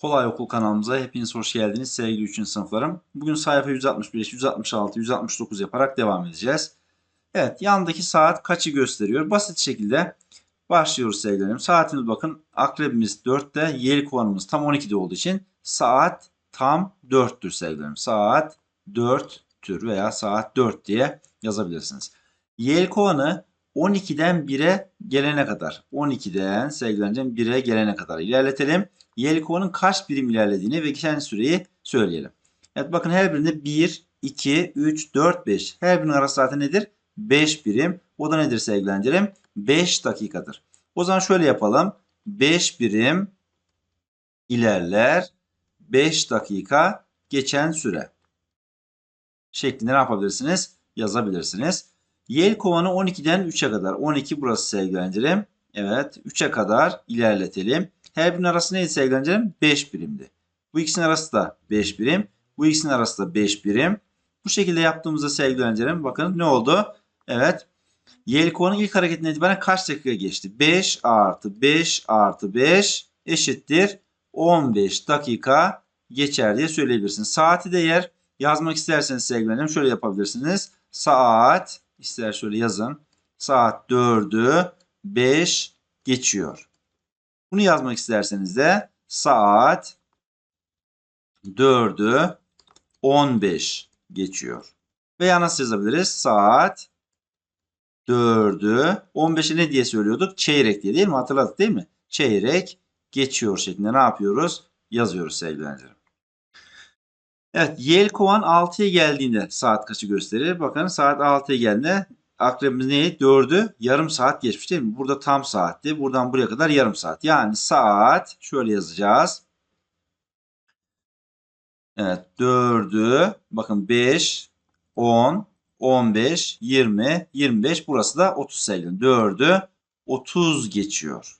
Kolay Okul kanalımıza hepiniz hoş geldiniz sevgili 3. sınıflarım. Bugün sayfa 165, 166, 169 yaparak devam edeceğiz. Evet yandaki saat kaçı gösteriyor? Basit şekilde başlıyoruz sevgilerim. Saatimiz bakın akrebimiz 4'te, yelkovanımız tam 12'de olduğu için saat tam 4'tür sevgilerim. Saat 4'tür veya saat 4 diye yazabilirsiniz. Yelkovanı 12'den 1'e gelene kadar, 12'den sevgilerim 1'e gelene kadar ilerletelim. Yelkovanın kaç birim ilerlediğini ve geçen süreyi söyleyelim. Evet bakın her birinde 1, 2, 3, 4, 5. Her birinin arası zaten nedir? 5 birim. O da nedir sevgilerim? 5 dakikadır. O zaman şöyle yapalım. 5 birim ilerler. 5 dakika geçen süre. Şeklinde ne yapabilirsiniz? Yazabilirsiniz. Yelkovanı 12'den 3'e kadar. 12 burası sevgilerim. Evet 3'e kadar ilerletelim. Her birinin arası neydi sevgilerim? 5 birimdi. Bu ikisinin arası da 5 birim. Bu ikisinin arası da 5 birim. Bu şekilde yaptığımızda sevgilerim bakın ne oldu? Evet. Yelkovanın ilk hareketinden itibaren kaç dakika geçti? 5 artı 5 artı 5 eşittir 15 dakika geçer diye söyleyebilirsiniz. Saati de yer yazmak isterseniz sevgilerim şöyle yapabilirsiniz. Saat ister şöyle yazın. Saat 4'ü 5 geçiyor. Bunu yazmak isterseniz de saat 4'ü 15 geçiyor. Veya nasıl yazabiliriz? Saat 4'ü 15'e ne diye söylüyorduk? Çeyrek diye değil mi? Hatırladık değil mi? Çeyrek geçiyor şeklinde ne yapıyoruz? Yazıyoruz sevgili öğrencilerim. Evet, Yelkovan 6'ya geldiğinde saat kaçı gösterir? Bakın saat 6'ya geldiğinde akrebimiz neydi? 4'ü yarım saat geçmiş değil mi? Burada tam saatti. Buradan buraya kadar yarım saat. Yani saat şöyle yazacağız. Evet 4'ü bakın 5, 10, 15, 20, 25 burası da 30 sevgili. 4'ü 30 geçiyor.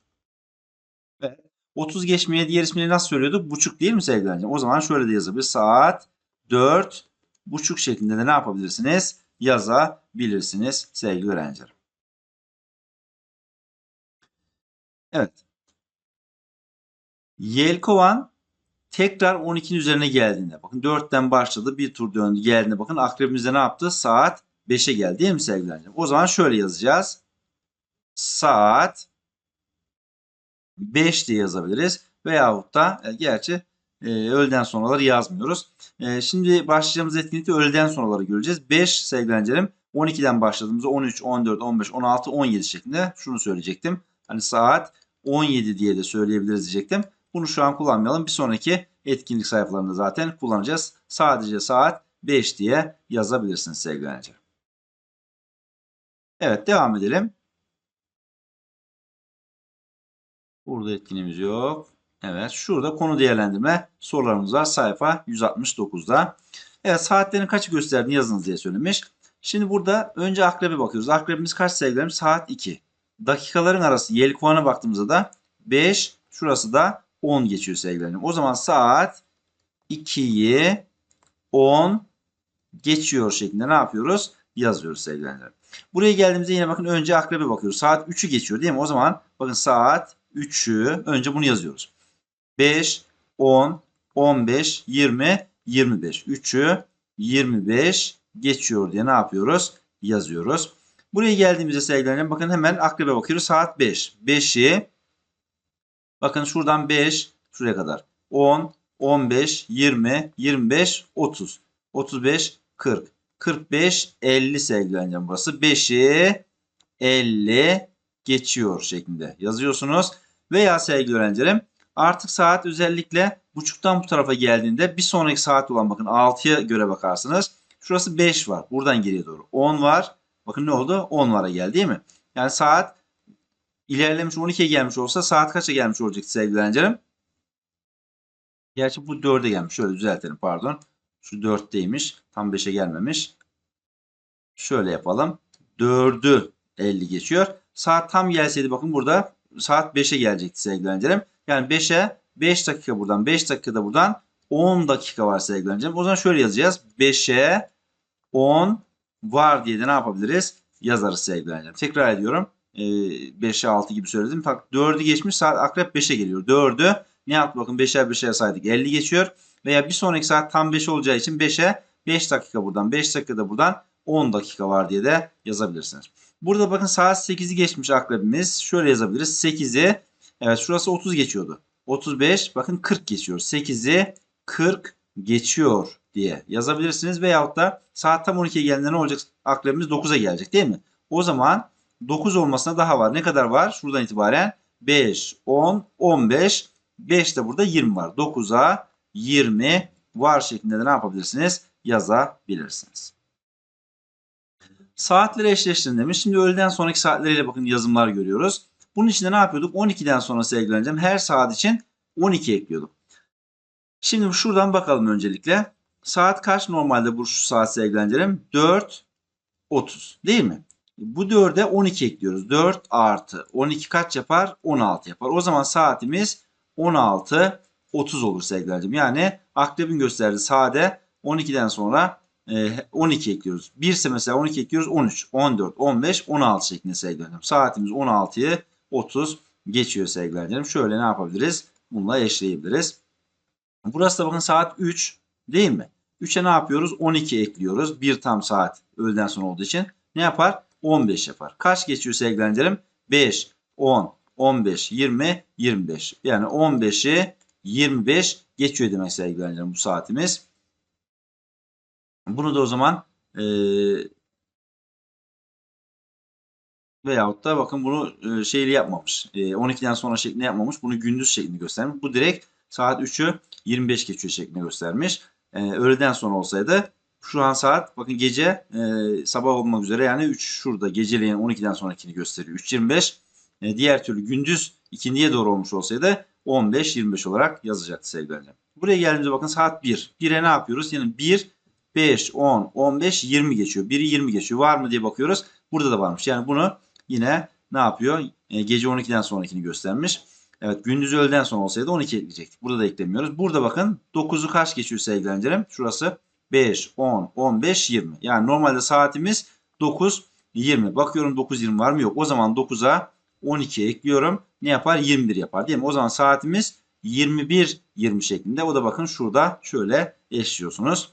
Ve 30 geçmeye diğer ismini nasıl söylüyorduk? Buçuk değil mi sevgili öğrencim? O zaman şöyle de yazabiliriz. Saat 4 buçuk şeklinde de ne yapabilirsiniz? Yazabilirsiniz sevgili öğrencilerim. Evet. Yelkovan tekrar 12'nin üzerine geldiğinde bakın 4'ten başladı bir tur döndü geldiğinde bakın akrebimizde ne yaptı? Saat 5'e geldi değil mi sevgili öğrencilerim? O zaman şöyle yazacağız. Saat 5 diye yazabiliriz. Veyahut da e, gerçi e, öğleden sonraları yazmıyoruz. E, şimdi başlayacağımız etkinlikte öğleden sonraları göreceğiz. 5 sevgili öğrencilerim 12'den başladığımızda 13, 14, 15, 16, 17 şeklinde şunu söyleyecektim. Hani saat 17 diye de söyleyebiliriz diyecektim. Bunu şu an kullanmayalım. Bir sonraki etkinlik sayfalarında zaten kullanacağız. Sadece saat 5 diye yazabilirsiniz sevgili öğrencilerim. Evet devam edelim. Burada etkinliğimiz yok. Evet şurada konu değerlendirme sorularımız var sayfa 169'da. Evet saatlerin kaçı gösterdiğini yazınız diye söylemiş. Şimdi burada önce akrebe bakıyoruz. Akrebimiz kaç sevgilerim? Saat 2. Dakikaların arası yelkovana baktığımızda da 5 şurası da 10 geçiyor sevgilerim. O zaman saat 2'yi 10 geçiyor şeklinde ne yapıyoruz? Yazıyoruz sevgilerim. Buraya geldiğimizde yine bakın önce akrebe bakıyoruz. Saat 3'ü geçiyor değil mi? O zaman bakın saat 3'ü önce bunu yazıyoruz. 5, 10, 15, 20, 25. 3'ü 25 geçiyor diye ne yapıyoruz? Yazıyoruz. Buraya geldiğimizde sevgilerim bakın hemen akrebe bakıyoruz. Saat 5. 5'i bakın şuradan 5 şuraya kadar. 10, 15, 20, 25, 30. 35, 40. 45, 50 sevgilerim burası. 5'i 50 geçiyor şeklinde yazıyorsunuz. Veya sevgili öğrencilerim artık saat özellikle buçuktan bu tarafa geldiğinde bir sonraki saat olan bakın 6'ya göre bakarsınız. Şurası 5 var. Buradan geriye doğru. 10 var. Bakın ne oldu? 10 vara geldi değil mi? Yani saat ilerlemiş 12'ye gelmiş olsa saat kaça gelmiş olacak sevgili öğrencilerim? Gerçi bu 4'e gelmiş. Şöyle düzeltelim pardon. Şu 4'teymiş. Tam 5'e gelmemiş. Şöyle yapalım. 4'ü 50 geçiyor. Saat tam gelseydi bakın burada saat 5'e gelecekti sevgili öğrencilerim. Yani 5'e 5 dakika buradan 5 dakika da buradan 10 dakika var sevgili öğrencilerim. O zaman şöyle yazacağız. 5'e 10 var diye de ne yapabiliriz? Yazarız sevgili öğrencilerim. Tekrar ediyorum. e, 5'e 6 gibi söyledim. Fakat 4'ü geçmiş saat akrep 5'e geliyor. 4'ü ne yaptı bakın 5'er 5'er saydık 50 geçiyor. Veya bir sonraki saat tam 5 olacağı için 5'e 5 dakika buradan 5 dakika da buradan 10 dakika var diye de yazabilirsiniz. Burada bakın saat 8'i geçmiş akrebimiz. Şöyle yazabiliriz. 8'i evet şurası 30 geçiyordu. 35 bakın 40 geçiyor. 8'i 40 geçiyor diye yazabilirsiniz. Veyahut da saat tam 12'ye geldiğinde ne olacak? Akrebimiz 9'a gelecek değil mi? O zaman 9 olmasına daha var. Ne kadar var? Şuradan itibaren 5, 10, 15. 5 de burada 20 var. 9'a 20 var şeklinde de ne yapabilirsiniz? Yazabilirsiniz. Saatleri eşleştirin demiş. Şimdi öğleden sonraki saatleriyle bakın yazımlar görüyoruz. Bunun için de ne yapıyorduk? 12'den sonra sevgileneceğim. Her saat için 12 ekliyorduk. Şimdi şuradan bakalım öncelikle. Saat kaç normalde bu şu saat sevgileneceğim? 4 30 değil mi? Bu 4'e 12 ekliyoruz. 4 artı 12 kaç yapar? 16 yapar. O zaman saatimiz 16 30 olur sevgilerim. Yani akrebin gösterdiği saate 12'den sonra 12 ekliyoruz. 1 ise mesela 12 ekliyoruz 13, 14, 15, 16 şeklinde sevgilerim. Saatimiz 16'yı 30 geçiyor sevgilerim. Şöyle ne yapabiliriz? Bununla eşleyebiliriz. Burası da bakın saat 3 değil mi? 3'e ne yapıyoruz? 12 ekliyoruz. 1 tam saat öğleden sonra olduğu için. Ne yapar? 15 yapar. Kaç geçiyor sevgilerim? 5, 10, 15, 20, 25. Yani 15'i 25 geçiyor demek sevgilerim bu saatimiz. Bunu da o zaman e, veyahut da bakın bunu e, şeyli yapmamış. E, 12'den sonra şeklinde yapmamış. Bunu gündüz şeklinde göstermiş. Bu direkt saat 3'ü 25 geçiyor şeklinde göstermiş. E, öğleden sonra olsaydı şu an saat bakın gece e, sabah olmak üzere yani 3 şurada geceleyin 12'den sonrakini gösteriyor. 3.25 e, diğer türlü gündüz ikindiye doğru olmuş olsaydı 15-25 olarak yazacaktı sevgili Buraya geldiğimizde bakın saat 1. 1'e ne yapıyoruz? Yani 1, 5, 10, 15, 20 geçiyor. 1'i 20 geçiyor. Var mı diye bakıyoruz. Burada da varmış. Yani bunu yine ne yapıyor? E, gece 12'den sonrakini göstermiş. Evet gündüz öğleden sonra olsaydı 12 ekleyecektik. Burada da eklemiyoruz. Burada bakın 9'u kaç geçiyor sevgili Şurası 5, 10, 15, 20. Yani normalde saatimiz 9, 20. Bakıyorum 9, 20 var mı? Yok. O zaman 9'a 12 ekliyorum. Ne yapar? 21 yapar değil mi? O zaman saatimiz 21, 20 şeklinde. O da bakın şurada şöyle eşliyorsunuz.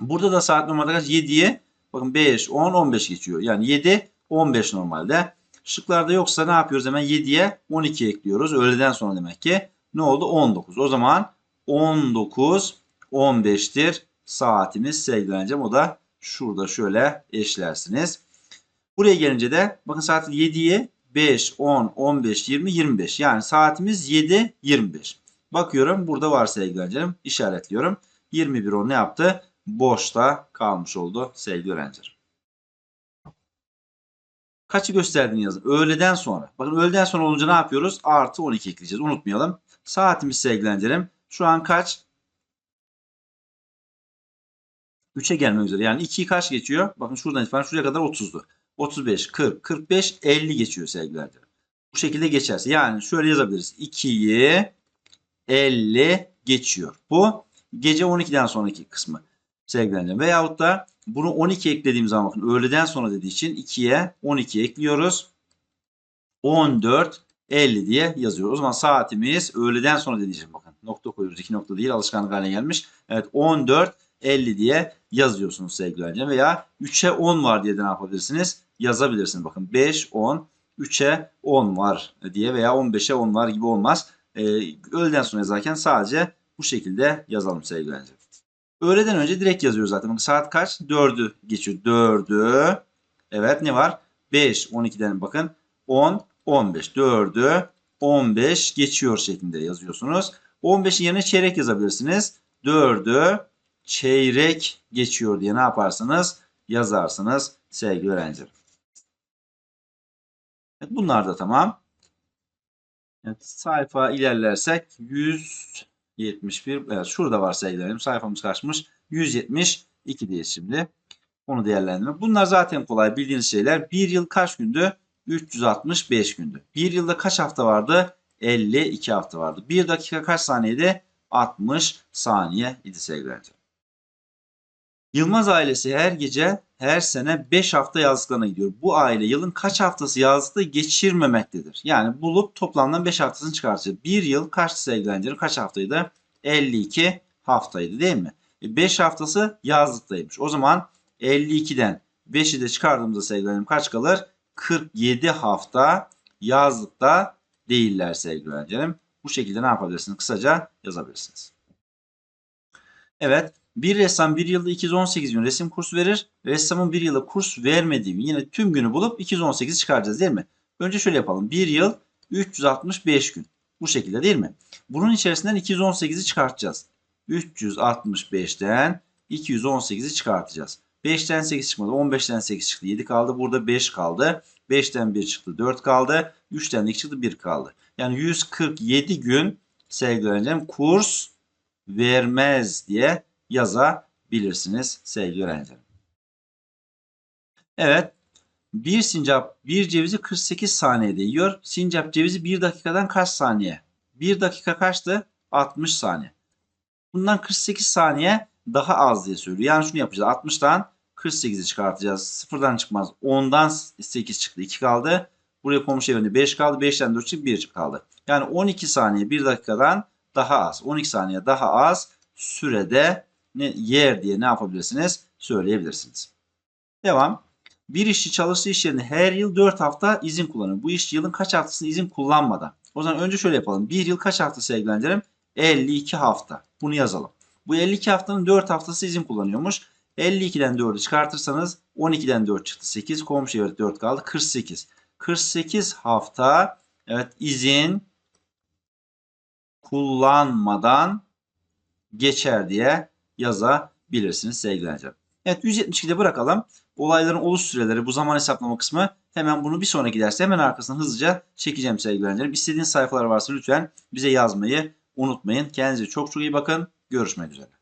Burada da saat normalde kaç? 7'ye bakın 5, 10, 15 geçiyor. Yani 7, 15 normalde. Şıklarda yoksa ne yapıyoruz? Hemen 7'ye 12 ekliyoruz. Öğleden sonra demek ki ne oldu? 19. O zaman 19, 15'tir saatimiz sevgileneceğim. O da şurada şöyle eşlersiniz. Buraya gelince de bakın saat 7'ye 5, 10, 15, 20, 25. Yani saatimiz 7, 25. Bakıyorum burada var sevgileneceğim. İşaretliyorum. 21 o ne yaptı? Boşta kalmış oldu sevgili öğrencilerim. Kaçı gösterdiğini yazın. Öğleden sonra. Bakın öğleden sonra olunca ne yapıyoruz? Artı 12 ekleyeceğiz. Unutmayalım. Saatimiz sevgilencerim. Şu an kaç? 3'e gelmek üzere. Yani 2'yi kaç geçiyor? Bakın şuradan itibaren şuraya kadar 30'du. 35, 40, 45, 50 geçiyor sevgili Bu şekilde geçerse. Yani şöyle yazabiliriz. 2'yi 50 geçiyor. Bu gece 12'den sonraki kısmı sevgili Veyahut da bunu 12 eklediğim zaman bakın öğleden sonra dediği için 2'ye 12 ekliyoruz. 14, 50 diye yazıyoruz. O zaman saatimiz öğleden sonra dediği için bakın nokta koyuyoruz. 2 nokta değil alışkanlık haline gelmiş. Evet 14, 50 diye yazıyorsunuz sevgili öğrencilerim. Veya 3'e 10 var diye de ne yapabilirsiniz? Yazabilirsiniz. Bakın 5, 10, 3'e 10 var diye veya 15'e 10 var gibi olmaz. Ee, öğleden sonra yazarken sadece bu şekilde yazalım sevgili öğrencilerim. Öğleden önce direkt yazıyor zaten. Bakın saat kaç? 4'ü geçiyor. 4'ü. Evet ne var? 5, 12'den bakın. 10, 15. 4'ü 15 geçiyor şeklinde yazıyorsunuz. 15'in yerine çeyrek yazabilirsiniz. 4'ü çeyrek geçiyor diye ne yaparsınız? Yazarsınız sevgili öğrencilerim. Evet, bunlar da tamam. Evet, sayfa ilerlersek 171 evet şurada var sevgilerim sayfamız kaçmış 172 diye şimdi onu değerlendirme. Bunlar zaten kolay bildiğiniz şeyler. Bir yıl kaç gündü? 365 gündü. Bir yılda kaç hafta vardı? 52 hafta vardı. Bir dakika kaç saniyede? 60 saniye idi sevgili öğrencilerim. Yılmaz ailesi her gece her sene 5 hafta yazlıklarına gidiyor. Bu aile yılın kaç haftası yazlıkta geçirmemektedir? Yani bulup toplamdan 5 haftasını çıkartacağız. Bir yıl kaç sevgili öğrencilerim? Kaç haftaydı? 52 haftaydı değil mi? 5 haftası yazlıktaymış. O zaman 52'den 5'i de çıkardığımızda sevgili öğrencilerim kaç kalır? 47 hafta yazlıkta değiller sevgili. Bu şekilde ne yapabilirsiniz? Kısaca yazabilirsiniz. Evet. Bir ressam bir yılda 218 gün resim kursu verir. Ressamın bir yılda kurs vermediği gün yine tüm günü bulup 218 çıkaracağız değil mi? Önce şöyle yapalım. Bir yıl 365 gün. Bu şekilde değil mi? Bunun içerisinden 218'i çıkartacağız. 365'ten 218'i çıkartacağız. 5'ten 8 çıkmadı. 15'ten 8 çıktı. 7 kaldı. Burada 5 kaldı. 5'ten 1 çıktı. 4 kaldı. 3'ten 2 çıktı. 1 kaldı. Yani 147 gün sevgili öğrencim kurs vermez diye yazabilirsiniz sevgili öğrencilerim. Evet. Bir sincap bir cevizi 48 saniyede yiyor. Sincap cevizi 1 dakikadan kaç saniye? 1 dakika kaçtı? 60 saniye. Bundan 48 saniye daha az diye söylüyor. Yani şunu yapacağız. 60'tan 48'i çıkartacağız. Sıfırdan çıkmaz. 10'dan 8 çıktı. 2 kaldı. Buraya komşu evinde 5 kaldı. 5'ten 4 çıktı. 1 kaldı. Yani 12 saniye 1 dakikadan daha az. 12 saniye daha az sürede ne, yer diye ne yapabilirsiniz? Söyleyebilirsiniz. Devam. Bir işçi çalıştığı iş yerinde her yıl 4 hafta izin kullanır. Bu işçi yılın kaç haftasını izin kullanmadan? O zaman önce şöyle yapalım. Bir yıl kaç hafta sevgilendirelim? 52 hafta. Bunu yazalım. Bu 52 haftanın 4 haftası izin kullanıyormuş. 52'den 4'ü çıkartırsanız 12'den 4 çıktı 8. Komşu evet 4 kaldı 48. 48 hafta evet izin kullanmadan geçer diye yazabilirsiniz sevgili öğrencilerim. Evet 172'de bırakalım. Olayların oluş süreleri bu zaman hesaplama kısmı hemen bunu bir sonraki derste hemen arkasından hızlıca çekeceğim sevgili öğrencilerim. İstediğiniz sayfalar varsa lütfen bize yazmayı unutmayın. Kendinize çok çok iyi bakın. Görüşmek üzere.